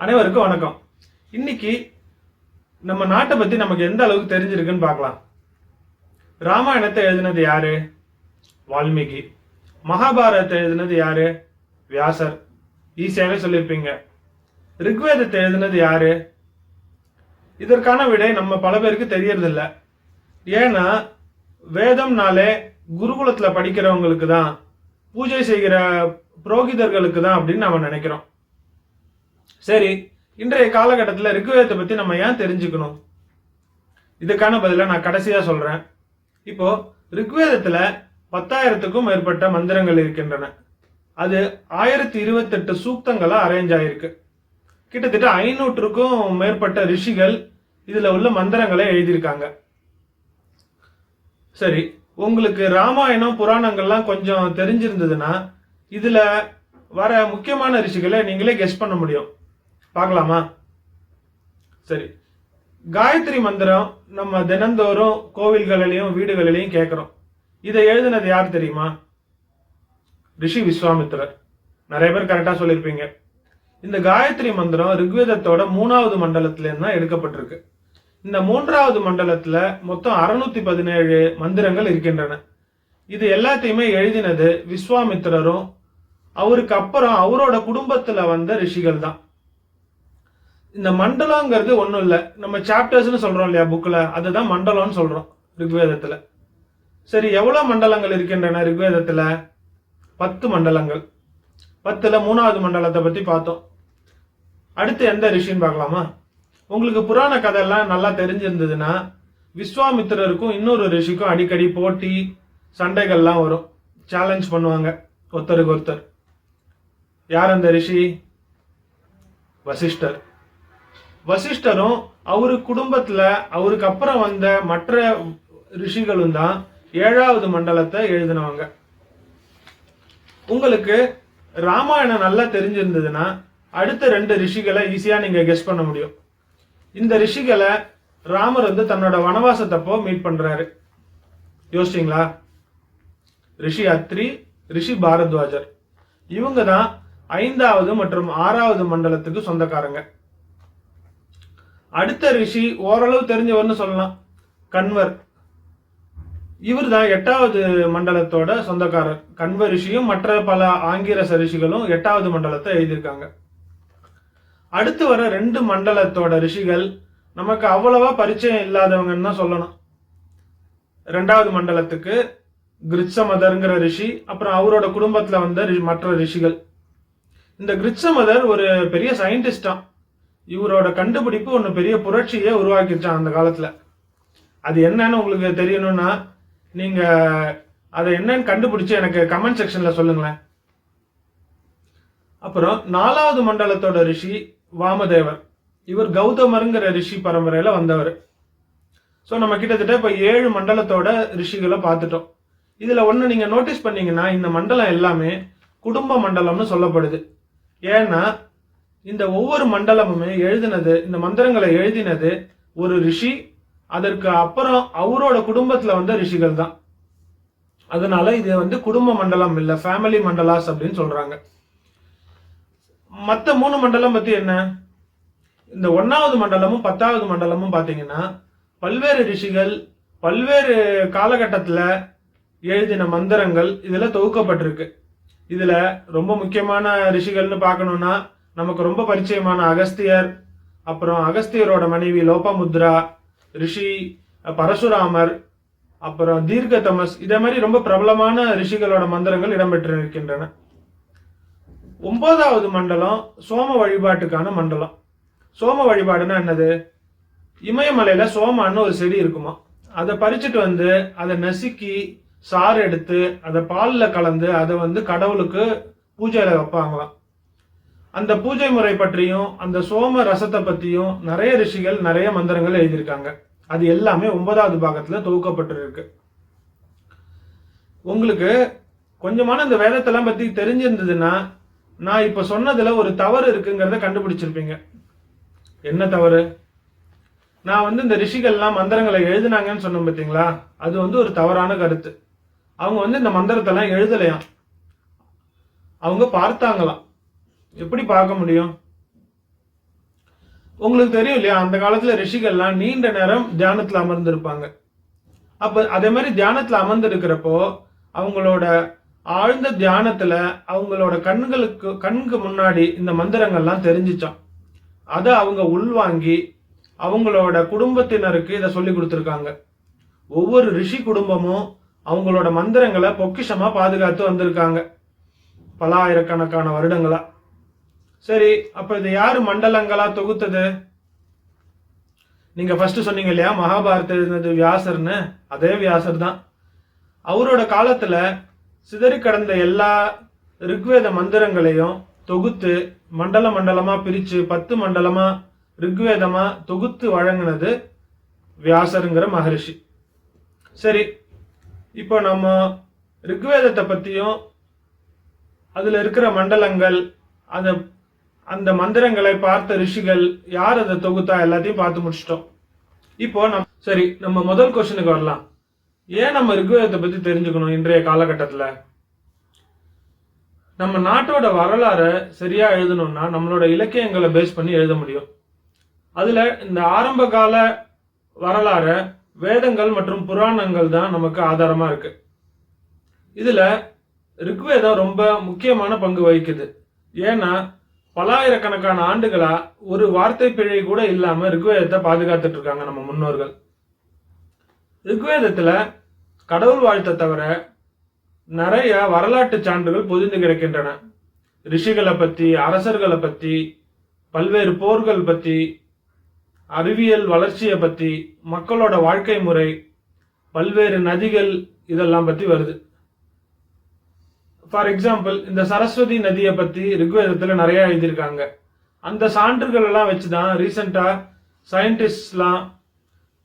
அனைவருக்கும் வணக்கம். இன்னைக்கு நம்ம நாட்டை பத்தி நமக்கு எந்த அளவுக்கு தெரிஞ்சிருக்குன்னு பார்க்கலாம். ராமாயணத்தை எழுதினது யாரு? வால்மீகி. மகாபாரதத்தை எழுதினது யாரு? வியாசர். ஈஸியாகவே சொல்லியிருப்பீங்க. ரிக்வேதத்தை எழுதினது யாரு? இதற்கான விடை நம்ம பல பேருக்கு தெரியறதில்ல. ஏன்னா வேதம்னாலே குருகுலத்தில் படிக்கிறவங்களுக்கு தான் பூஜை செய்கிற புரோகிதர்களுக்கு தான் அப்படின்னு நம்ம நினைக்கிறோம். சரி இன்றைய காலகட்டத்தில் ரிக்வேதத்தை பற்றி நம்ம ஏன் தெரிஞ்சுக்கணும்? இதுக்கான பதிலை நான் கடைசியாக சொல்கிறேன் இப்போ ரிக்வேதத்தில் பத்தாயிரத்துக்கும் மேற்பட்ட மந்திரங்கள் இருக்கின்றன. அது ஆயிரத்தி இருபத்தெட்டு சூக்தங்களாக அரேஞ்ச் ஆயிருக்கு. கிட்டத்தட்ட ஐநூற்றுக்கும் மேற்பட்ட ரிஷிகள் இதில் உள்ள மந்திரங்களை எழுதியிருக்காங்க. சரி உங்களுக்கு ராமாயணம் புராணங்கள்லாம் கொஞ்சம் தெரிஞ்சிருந்ததுன்னா இதில் வர முக்கியமான ரிஷிகளை நீங்களே கெஸ் பண்ண முடியும். பார்க்கலாமா? சரி. காயத்ரி மந்திரம் நம்ம தினந்தோறும் கோவில்களிலையும் வீடுகளிலையும் கேட்குறோம். இதை எழுதினது யார் தெரியுமா? ரிஷி விஸ்வாமித்திரர். நிறைய பேர் கரெக்டாக சொல்லியிருப்பீங்க. இந்த காயத்ரி மந்திரம் ரிக்வேதத்தோட மூணாவது மண்டலத்திலேருந்து தான் எடுக்கப்பட்டிருக்கு. இந்த மூன்றாவது மண்டலத்தில் மொத்தம் அறுநூத்தி பதினேழு மந்திரங்கள் இருக்கின்றன. இது எல்லாத்தையுமே எழுதினது விஸ்வாமித்திரரும் அவருக்கு அப்புறம் அவரோட குடும்பத்தில் வந்த ரிஷிகள் தான் இந்த மண்டலங்கிறது ஒன்றும் இல்லை. நம்ம சாப்டர்ஸ்னு சொல்கிறோம் இல்லையா புக்கில் அதுதான் மண்டலம்னு சொல்கிறோம் ரிக்வேதத்தில். சரி எவ்வளோ மண்டலங்கள் இருக்கின்றன ரிக்வேதத்தில்? பத்து மண்டலங்கள். பத்தில் மூணாவது மண்டலத்தை பற்றி பார்த்தோம். அடுத்து எந்த ரிஷின்னு பார்க்கலாமா? உங்களுக்கு புராண கதையெல்லாம் நல்லா தெரிஞ்சிருந்ததுன்னா விஸ்வாமித்திரருக்கும் இன்னொரு ரிஷிக்கும் அடிக்கடி போட்டி சண்டைகள்லாம் வரும். சேலஞ்ச் பண்ணுவாங்க ஒருத்தருக்கு ஒருத்தர் யார் அந்த ரிஷி? வசிஷ்டர். வசிஷ்டரும் அவரு குடும்பத்துல அவருக்கு அப்புறம் வந்த மற்ற ரிஷிகளும் தான் ஏழாவது மண்டலத்தை எழுதினவங்க. உங்களுக்கு ராமாயணம் நல்லா தெரிஞ்சிருந்ததுன்னா அடுத்த ரெண்டு ரிஷிகளை ஈஸியா நீங்க கெஸ் பண்ண முடியும். இந்த ரிஷிகளை ராமர் வந்து தன்னோட வனவாசத்தப்போ மீட் பண்றாரு. யோசிச்சிங்களா? ரிஷி அத்ரி ரிஷி பாரத்வாஜர். இவங்க தான் ஐந்தாவது மற்றும் ஆறாவது மண்டலத்துக்கு சொந்தக்காரங்க. அடுத்த ரிஷி ஓரளவு தெரிஞ்சவர்னு சொல்லலாம். கன்வர். இவர் தான் எட்டாவது மண்டலத்தோட சொந்தக்காரர். கன்வ ரிஷியும் மற்ற பல ஆங்கிரச ரிஷிகளும் எட்டாவது மண்டலத்தை எழுதியிருக்காங்க. அடுத்து வர ரெண்டு மண்டலத்தோட ரிஷிகள் நமக்கு அவ்வளவா பரிச்சயம் இல்லாதவங்கன்னு தான் சொல்லணும். ரெண்டாவது மண்டலத்துக்கு கிரிச்சமதர்ங்கிற ரிஷி அப்புறம் அவரோட குடும்பத்துல வந்த ரி- மற்ற ரிஷிகள். இந்த கிரிச்சமதர் ஒரு பெரிய சயின்டிஸ்டாம் இவரோட கண்டுபிடிப்பு ஒன்று பெரிய புரட்சியை உருவாக்கிடுச்சான் அந்த காலத்தில். அது என்னன்னு உங்களுக்கு தெரியணும்னா நீங்க அதை என்னன்னு கண்டுபிடிச்சு எனக்கு கமெண்ட் செக்ஷன்ல சொல்லுங்களேன். அப்புறம் நாலாவது மண்டலத்தோட ரிஷி வாமதேவர். இவர் கௌதமருங்கிற ரிஷி பரம்பரையில வந்தவர். ஸோ நம்ம கிட்டத்தட்ட இப்போ ஏழு மண்டலத்தோட ரிஷிகளை பார்த்துட்டோம். இதில் ஒன்று நீங்கள் நோட்டீஸ் பண்ணீங்கன்னா இந்த மண்டலம் எல்லாமே குடும்ப மண்டலம்னு சொல்லப்படுது. ஏன்னா இந்த ஒவ்வொரு மண்டலமுமே எழுதினது இந்த மந்திரங்களை எழுதினது ஒரு ரிஷி அதற்கு அப்புறம் அவரோட குடும்பத்துல வந்த ரிஷிகள் தான். அதனால இது வந்து குடும்ப மண்டலம் இல்ல ஃபேமிலி மண்டலாஸ் அப்படின்னு சொல்றாங்க. மத்த மூணு மண்டலம் பத்தி என்ன? இந்த ஒன்னாவது மண்டலமும் பத்தாவது மண்டலமும் பாத்தீங்கன்னா பல்வேறு ரிஷிகள் பல்வேறு காலகட்டத்துல எழுதின மந்திரங்கள் இதுல தொகுக்கப்பட்டிருக்கு. இதுல ரொம்ப முக்கியமான ரிஷிகள்னு பார்க்கணுன்னா நமக்கு ரொம்ப பரிச்சயமான அகஸ்தியர் அப்புறம் அகஸ்தியரோட மனைவி லோபமுத்ரா ரிஷி பரசுராமர் அப்புறம் தீர்க்கதமஸ் இதே மாதிரி ரொம்ப பிரபலமான ரிஷிகளோட மந்திரங்கள் இடம்பெற்றிருக்கின்றன. ஒன்பதாவது மண்டலம் சோம வழிபாட்டுக்கான மண்டலம். சோம வழிபாடுனா என்னது? இமயமலையில சோமான்னு ஒரு செடி இருக்குமா? அதை பறிச்சுட்டு வந்து அதை நசுக்கி சாறு எடுத்து அதை பாலில் கலந்து அதை வந்து கடவுளுக்கு பூஜையில வைப்பாங்களாம். அந்த பூஜை முறை பற்றியும் அந்த சோம ரசத்தை பற்றியும் நிறைய ரிஷிகள் நிறைய மந்திரங்கள் எழுதியிருக்காங்க. அது எல்லாமே ஒன்பதாவது பாகத்தில் தொகுக்கப்பட்டிருக்கு. உங்களுக்கு கொஞ்சமான இந்த வேதத்தெல்லாம் பற்றி தெரிஞ்சிருந்ததுன்னா நான் இப்போ சொன்னதில் ஒரு தவறு இருக்குங்கிறத கண்டுபிடிச்சிருப்பீங்க. என்ன தவறு? நான் வந்து இந்த ரிஷிகள்லாம் மந்திரங்களை எழுதினாங்கன்னு சொன்னேன் பார்த்தீங்களா அது வந்து ஒரு தவறான கருத்து. அவங்க வந்து இந்த மந்திரத்தெல்லாம் எழுதலையாம். அவங்க பார்த்தாங்களாம். எப்படி பார்க்க முடியும்? உங்களுக்கு தெரியும் இல்லையா அந்த காலத்துல ரிஷிகள்லாம் நீண்ட நேரம் தியானத்துல அமர்ந்திருப்பாங்க. அப்ப அதே மாதிரி தியானத்துல அமர்ந்திருக்கிறப்போ அவங்களோட ஆழ்ந்த தியானத்துல அவங்களோட கண்களுக்கு கண்ணுக்கு முன்னாடி இந்த மந்திரங்கள்லாம் தெரிஞ்சிச்சான் அதை அவங்க உள்வாங்கி அவங்களோட குடும்பத்தினருக்கு இதை சொல்லி கொடுத்துருக்காங்க. ஒவ்வொரு ரிஷி குடும்பமும் அவங்களோட மந்திரங்களை பொக்கிஷமா பாதுகாத்து வந்திருக்காங்க. பல ஆயிரக்கணக்கான வருடங்களா. சரி அப்ப இது யாரு மண்டலங்களா தொகுத்தது? நீங்க ஃபர்ஸ்ட் சொன்னீங்க இல்லையா மகாபாரத எழுதினது வியாசர்னு? அதே வியாசர் தான் அவரோட காலத்துல சிதறி கடந்த எல்லா ரிக்வேத மந்திரங்களையும் தொகுத்து மண்டல மண்டலமா பிரிச்சு பத்து மண்டலமா ரிக்வேதமா தொகுத்து வழங்கினது வியாசருங்கிற மகரிஷி. சரி இப்போ நம்ம ரிக்வேதத்தை பத்தியும் அதுல இருக்கிற மண்டலங்கள் அந்த அந்த மந்திரங்களை பார்த்த ரிஷிகள் யார் அதை தொகுத்தா எல்லாத்தையும் பார்த்து முடிச்சிட்டோம். இப்போ நம் சரி நம்ம முதல் கொஸ்டினுக்கு வரலாம். ஏன் நம்ம ரிக்வேதத்தை பத்தி தெரிஞ்சுக்கணும் இன்றைய காலகட்டத்தில்? நம்ம நாட்டோட வரலாறை சரியா எழுதணும்னா நம்மளோட இலக்கியங்களை பேஸ் பண்ணி எழுத முடியும். அதுல இந்த ஆரம்ப கால வரலாறை வேதங்கள் மற்றும் புராணங்கள் தான் நமக்கு ஆதாரமா இருக்கு. இதுல ரிக்வேதம் ரொம்ப முக்கியமான பங்கு வகிக்குது. ஏன்னா பலாயிரக்கணக்கான ஆண்டுகளா ஒரு வார்த்தை பிழை கூட இல்லாம ரிக்வேதத்தை பாதுகாத்துட்டு இருக்காங்க நம்ம முன்னோர்கள். ரிக்வேதத்துல கடவுள் வாழ்த்தை தவிர நிறைய வரலாற்று சான்றுகள் பொதிந்து கிடக்கின்றன. ரிஷிகளை பத்தி அரசர்களை பத்தி பல்வேறு போர்கள் பத்தி அறிவியல் வளர்ச்சியை பத்தி மக்களோட வாழ்க்கை முறை பல்வேறு நதிகள் இதெல்லாம் பத்தி வருது. ஃபார் எக்ஸாம்பிள் இந்த சரஸ்வதி நதியை பத்தி ரிக்வேதத்துல நிறைய எழுதியிருக்காங்க. அந்த சான்றுகள் எல்லாம் வச்சுதான் ரீசெண்டா சயின்டிஸ்ட்லாம்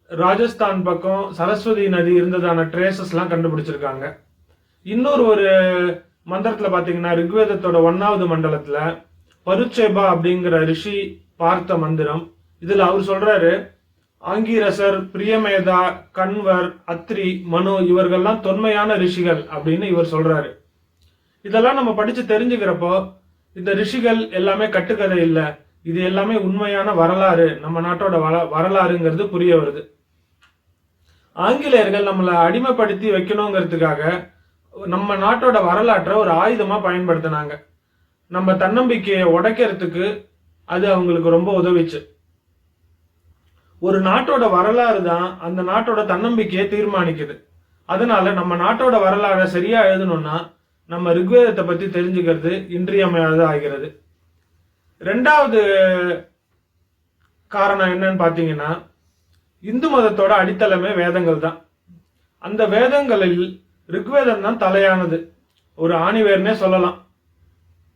ராஜஸ்தான் பக்கம் சரஸ்வதி நதி இருந்ததான ட்ரேசஸ் எல்லாம் கண்டுபிடிச்சிருக்காங்க. இன்னொரு ஒரு மந்திரத்துல பாத்தீங்கன்னா ரிக்வேதத்தோட ஒன்னாவது மண்டலத்துல பருச்சேபா அப்படிங்கிற ரிஷி பார்த்த மந்திரம். இதுல அவர் சொல்றாரு ஆங்கீரசர் பிரியமேதா கண்வர் அத்ரி மனு இவர்கள்லாம் தொன்மையான ரிஷிகள் அப்படின்னு இவர் சொல்றாரு. இதெல்லாம் நம்ம படிச்சு தெரிஞ்சுக்கிறப்போ இந்த ரிஷிகள் எல்லாமே கட்டுக்கதை இல்லை. இது எல்லாமே உண்மையான வரலாறு. நம்ம நாட்டோட வர- வரலாறுங்கிறது புரிய வருது. ஆங்கிலேயர்கள் நம்மளை அடிமைப்படுத்தி வைக்கணுங்கிறதுக்காக நம்ம நாட்டோட வரலாற்றை ஒரு ஆயுதமா பயன்படுத்தினாங்க. நம்ம தன்னம்பிக்கையை உடைக்கிறதுக்கு அது அவங்களுக்கு ரொம்ப உதவிச்சு. ஒரு நாட்டோட வரலாறு தான் அந்த நாட்டோட தன்னம்பிக்கையை தீர்மானிக்குது. அதனால நம்ம நாட்டோட வரலாறை சரியா எழுதணும்னா நம்ம ரிக்வேதத்தை பத்தி தெரிஞ்சுக்கிறது இன்றியமையாதது ஆகிறது. ரெண்டாவது காரணம் என்னன்னு பாத்தீங்கன்னா இந்து மதத்தோட அடித்தளமே வேதங்கள் தான். அந்த வேதங்களில் ரிக்வேதம் தான் தலையானது. ஒரு ஆணிவேர்னே சொல்லலாம்.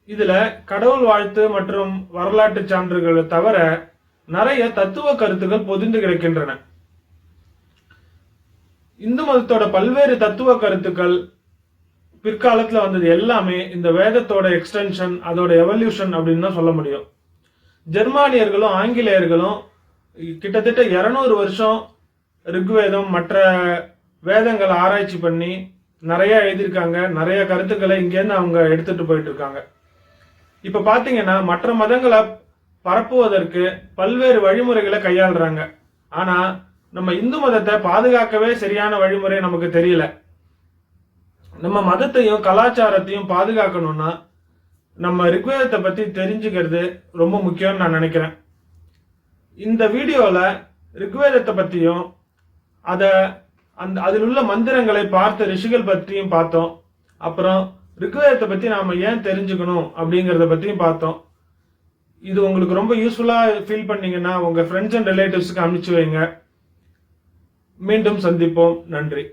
இதுல கடவுள் வாழ்த்து மற்றும் வரலாற்று சான்றுகளை தவிர நிறைய தத்துவ கருத்துக்கள் பொதிந்து கிடக்கின்றன. இந்து மதத்தோட பல்வேறு தத்துவ கருத்துக்கள் பிற்காலத்தில் வந்தது எல்லாமே இந்த வேதத்தோட எக்ஸ்டென்ஷன் அதோட எவல்யூஷன் அப்படின்னு தான் சொல்ல முடியும். ஜெர்மானியர்களும் ஆங்கிலேயர்களும் கிட்டத்தட்ட 200 வருஷம் ரிக்வேதம் மற்ற வேதங்களை ஆராய்ச்சி பண்ணி நிறைய எழுதியிருக்காங்க. நிறைய கருத்துக்களை இங்கேருந்து அவங்க எடுத்துட்டு போயிட்டு இருக்காங்க. இப்போ பார்த்தீங்கன்னா மற்ற மதங்களை பரப்புவதற்கு பல்வேறு வழிமுறைகளை கையாளுறாங்க. ஆனால் நம்ம இந்து மதத்தை பாதுகாக்கவே சரியான வழிமுறை நமக்கு தெரியல. நம்ம மதத்தையும் கலாச்சாரத்தையும் பாதுகாக்கணும்னா நம்ம ரிக்வேதத்தை பத்தி தெரிஞ்சுக்கிறது ரொம்ப முக்கியம்னு நான் நினைக்கிறேன். இந்த வீடியோல ரிக்வேதத்தை பத்தியும் அத அந்த அதில் உள்ள மந்திரங்களை பார்த்த ரிஷிகள் பற்றியும் பார்த்தோம். அப்புறம் ரிக்வேதத்தை பத்தி நாம ஏன் தெரிஞ்சுக்கணும் அப்படிங்கறத பத்தியும் பார்த்தோம். இது உங்களுக்கு ரொம்ப யூஸ்ஃபுல்லா ஃபீல் பண்ணீங்கன்னா உங்க ஃப்ரெண்ட்ஸ் அண்ட் ரிலேட்டிவ்ஸ்க்கு அனுப்பிச்சு வைங்க. மீண்டும் சந்திப்போம். நன்றி.